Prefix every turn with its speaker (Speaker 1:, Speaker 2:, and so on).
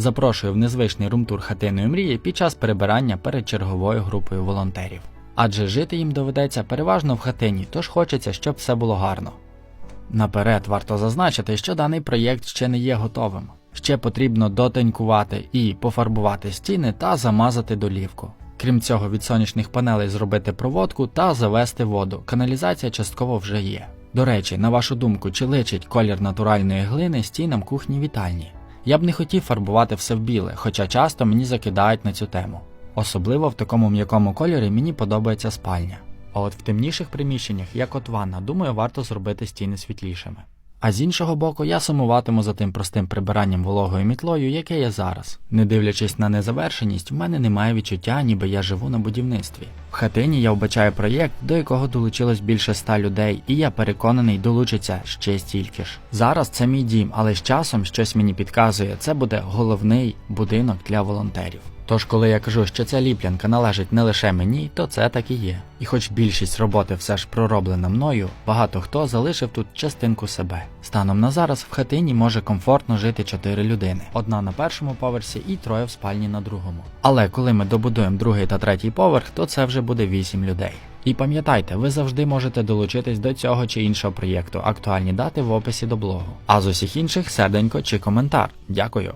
Speaker 1: Запрошую в незвичний румтур хатиною мрії під час перебирання перед черговою групою волонтерів. Адже жити їм доведеться переважно в хатині, тож хочеться, щоб все було гарно. Наперед варто зазначити, що даний проєкт ще не є готовим. Ще потрібно дотонькувати і пофарбувати стіни та замазати долівку. Крім цього, від сонячних панелей зробити проводку та завести воду. Каналізація частково вже є. До речі, на вашу думку, чи личить колір натуральної глини стінам кухні вітальні? Я б не хотів фарбувати все в біле, хоча часто мені закидають на цю тему. Особливо в такому м'якому кольорі мені подобається спальня. А от в темніших приміщеннях, як от ванна, думаю, варто зробити стіни світлішими. А з іншого боку, я сумуватиму за тим простим прибиранням вологою мітлою, яке є зараз. Не дивлячись на незавершеність, в мене немає відчуття, ніби я живу на будівництві. В хатині я вбачаю проєкт, до якого долучилось більше ста людей, і я переконаний, долучиться ще стільки ж. Зараз це мій дім, але з часом щось мені підказує, це буде головний будинок для волонтерів. Тож, коли я кажу, що ця ліплянка належить не лише мені, то це так і є. І хоч більшість роботи все ж пророблена мною, багато хто залишив тут частинку себе. Станом на зараз в хатині може комфортно жити чотири людини: одна на першому поверсі і троє в спальні на другому. Але коли ми добудуємо другий та третій поверх, то це вже буде вісім людей. І пам'ятайте, ви завжди можете долучитись до цього чи іншого проєкту. Актуальні дати в описі до блогу. А з усіх інших серденько чи коментар. Дякую.